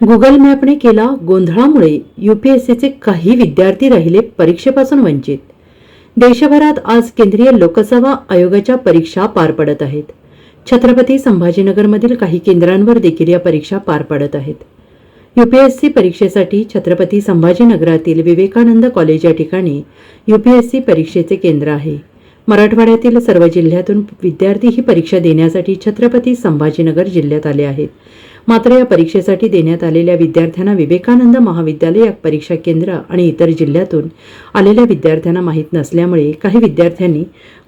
Google मॅपने केला गोंधळामुळे यूपीएससीचे काही विद्यार्थी राहिले परीक्षेपासून वंचित. देशभरात आज केंद्रीय लोकसेवा आयोगाच्या परीक्षा पार पडत आहेत. छत्रपती संभाजीनगरमधील काही केंद्रांवर देखील या परीक्षा पार पडत आहेत. यूपीएससी परीक्षेसाठी छत्रपती संभाजीनगरातील विवेकानंद कॉलेज या ठिकाणी यूपीएससी परीक्षेचे केंद्र आहे. मराठवाड्यातील सर्व जिल्ह्यातून विद्यार्थी ही परीक्षा देण्यासाठी छत्रपती संभाजीनगर जिल्ह्यात आले आहेत. मात्र या परीक्षेसाठी देण्यात आलेल्या विद्यार्थ्यांना विवेकानंद महाविद्यालय या परीक्षा केंद्र आणि इतर जिल्ह्यातून आलेल्या विद्यार्थ्यांना माहीत नसल्यामुळे काही विद्यार्थ्यांनी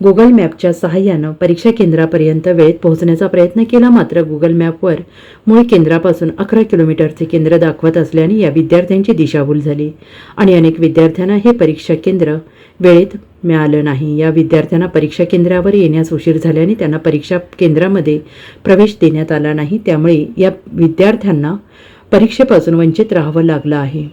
गुगल मॅपच्या सहाय्यानं परीक्षा केंद्रापर्यंत वेळेत पोहोचण्याचा प्रयत्न केला. मात्र गुगल मॅपवर मूळ केंद्रापासून अकरा किलोमीटरचे केंद्र दाखवत असल्याने या विद्यार्थ्यांची दिशाभूल झाली आणि अनेक विद्यार्थ्यांना हे परीक्षा केंद्र वेळेत मिळालं नाही. या विद्यार्थ्यांना परीक्षा केंद्रावर येण्यास उशीर झाल्याने त्यांना परीक्षा केंद्रामध्ये प्रवेश देण्यात आला नाही. त्यामुळे या विद्यार्थ्यांना परीक्षेपासून वंचित राहावं लागलं आहे.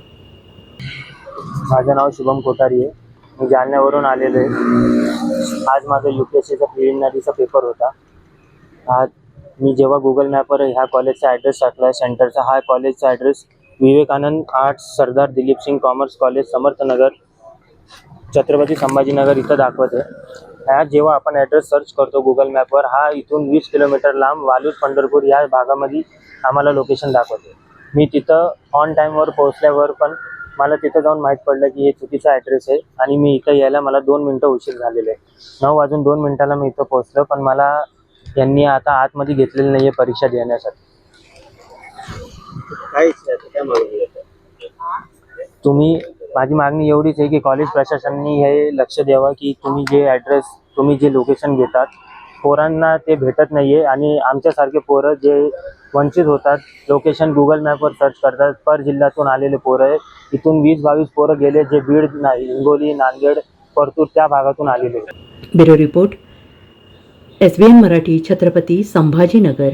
माझं नाव शुभम कोठारी आहे. मी जालन्यावरून आलेलो आहे. आज माझा यू पी एस सीचा प्रिलिमिनरीचा पेपर होता. आज मी जेव्हा गुगल मॅपवर ह्या कॉलेजचा ॲड्रेस टाकला आहे सेंटरचा हा कॉलेजचा address Vivekanand arts Sardar Dilip Singh commerce college Samarthnagar Chhatrapati Sambhajinagar इथं दाखवत. आहे ह्या जेव्हा आपण ॲड्रेस सर्च करतो गुगल मॅपवर हा इथून वीस किलोमीटर लांब वालूर पंढरपूर या भागामध्ये आम्हाला लोकेशन दाखवते. मी तिथं ऑन टाईमवर पोहोचल्यावर पण मला तिथं जाऊन माहीत पडलं की हे चुकीचा ॲड्रेस आहे आणि मी इथं यायला मला दोन मिनटं उशीर झालेले आहे नऊ वाजून दोन मिनटाला मी इथं पोहोचलो पण मला यांनी आता आतमध्ये घेतलेलं नाही आहे परीक्षा देण्यासाठी तुम्ही माझी मागणी एवढीच आहे की कॉलेज प्रशासनाने हे लक्ष द्यावं की तुम्ही जे ॲड्रेस तुम्ही जे लोकेशन घेतात पोरांना ते भेटत नाही आहे आणि आमच्यासारखे पोरं जे वंचित होतात लोकेशन गुगल मॅपवर सर्च करतात पर जिल्ह्यातून आलेले पोरं आहे इथून वीस बावीस पोरं गेले जे बीड नाही हिंगोली नांदेड परतूर त्या भागातून आलेले bureau report S B N Marathi Chhatrapati Sambhajinagar.